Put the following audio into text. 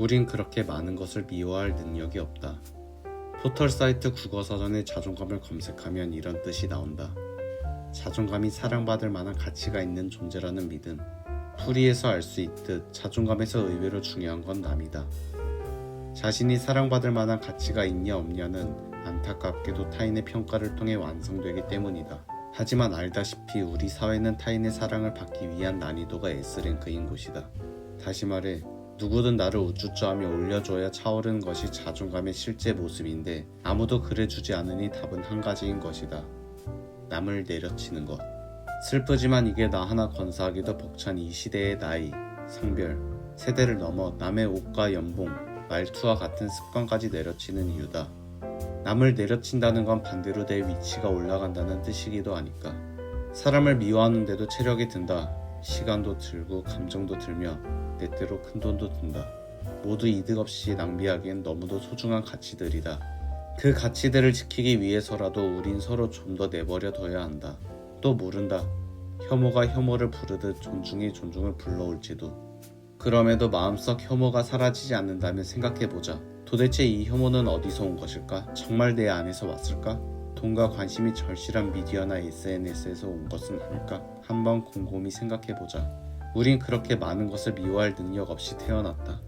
우린 그렇게 많은 것을 미워할 능력이 없다. 포털 사이트 국어 사전에 자존감을 검색하면 이런 뜻이 나온다. 자존감이 사랑받을 만한 가치가 있는 존재라는 믿음. 풀이에서 알 수 있듯 자존감에서 의외로 중요한 건 남이다. 자신이 사랑받을 만한 가치가 있냐 없냐는 안타깝게도 타인의 평가를 통해 완성되기 때문이다. 하지만 알다시피 우리 사회는 타인의 사랑을 받기 위한 난이도가 S랭크인 곳이다. 다시 말해 누구든 나를 우쭈쭈하며 올려줘야 차오르는 것이 자존감의 실제 모습인데 아무도 그래주지 않으니 답은 한 가지인 것이다. 남을 내려치는 것. 슬프지만 이게 나 하나 건사하기도 벅찬 이 시대의 나이, 성별, 세대를 넘어 남의 옷과 연봉, 말투와 같은 습관까지 내려치는 이유다. 남을 내려친다는 건 반대로 내 위치가 올라간다는 뜻이기도 하니까. 사람을 미워하는데도 체력이 든다. 시간도 들고 감정도 들며 때때로 큰 돈도 든다. 모두 이득 없이 낭비하기엔 너무도 소중한 가치들이다. 그 가치들을 지키기 위해서라도 우린 서로 좀 더 내버려 둬야 한다. 또 모른다. 혐오가 혐오를 부르듯 존중이 존중을 불러올지도. 그럼에도 마음속 혐오가 사라지지 않는다면 생각해보자. 도대체 이 혐오는 어디서 온 것일까? 정말 내 안에서 왔을까? 돈과 관심이 절실한 미디어나 SNS에서 온 것은 아닐까? 한번 곰곰이 생각해보자. 우린 그렇게 많은 것을 미워할 능력 없이 태어났다.